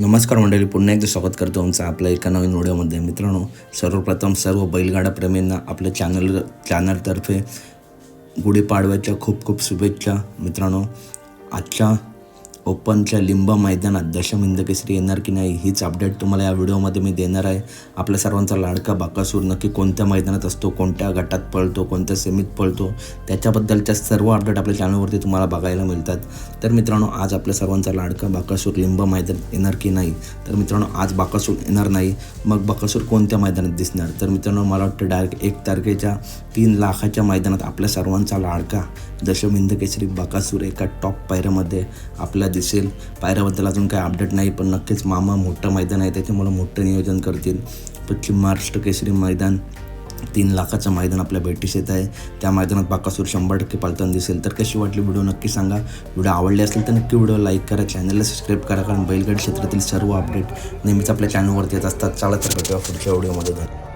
नमस्कार मंडळी पुन्हा एकदा स्वागत करतो तुमचं आपल्या एका नवीन व्हिडिओमध्ये. मित्रांनो सर्वप्रथम सर्व बैलगाडा प्रेमींना आपल्या चॅनल चॅनलतर्फे गुढीपाडव्याच्या खूप खूप शुभेच्छा. मित्रांनो आजच्या ओपनच्या लिंबा मैदानात दशमिंद केसरी येणार की नाही हीच अपडेट तुम्हाला या व्हिडिओमध्ये मी देणार आहे. आपल्या सर्वांचा लाडका बाकासूर नक्की कोणत्या मैदानात असतो कोणत्या गटात पळतो कोणत्या सेमीत पळतो त्याच्याबद्दलच्या सर्व अपडेट आपल्या चॅनलवरती तुम्हाला बघायला मिळतात. तर मित्रांनो आज आपल्या सर्वांचा लाडका बाकासूर लिंबा मैदानात येणार की नाही? तर मित्रांनो आज बाकासूर येणार नाही. मग बाकासूर कोणत्या मैदानात दिसणार? तर मित्रांनो मला वाटतं डायरेक्ट एक तारखेच्या तीन लाखाच्या मैदानात आपल्या सर्वांचा लाडका दशमिंद केसरी बाकासूर एका टॉप पायऱ्यामध्ये आपल्या दिसेल. पायऱ्याबद्दल अजून काही अपडेट नाही पण नक्कीच मामा मोठं मैदान आहे त्याच्यामुळे मोठं नियोजन करतील. पश्चिम महाराष्ट्र केसरी मैदान तीन लाखाचं मैदान आपल्या भेटीस येत आहे. त्या मैदानात बाकासूर शंभर टक्के पालताना दिसेल. तर कशी वाटली व्हिडिओ नक्की सांगा. व्हिडिओ आवडले असेल तर नक्की व्हिडिओ लाईक करा चॅनलला सबस्क्राईब करा कारण बैलगाडी क्षेत्रातील सर्व अपडेट नेहमीच आपल्या चॅनलवरती येत असतात. चालत तर भेटूया पुढच्या व्हिडिओमध्ये.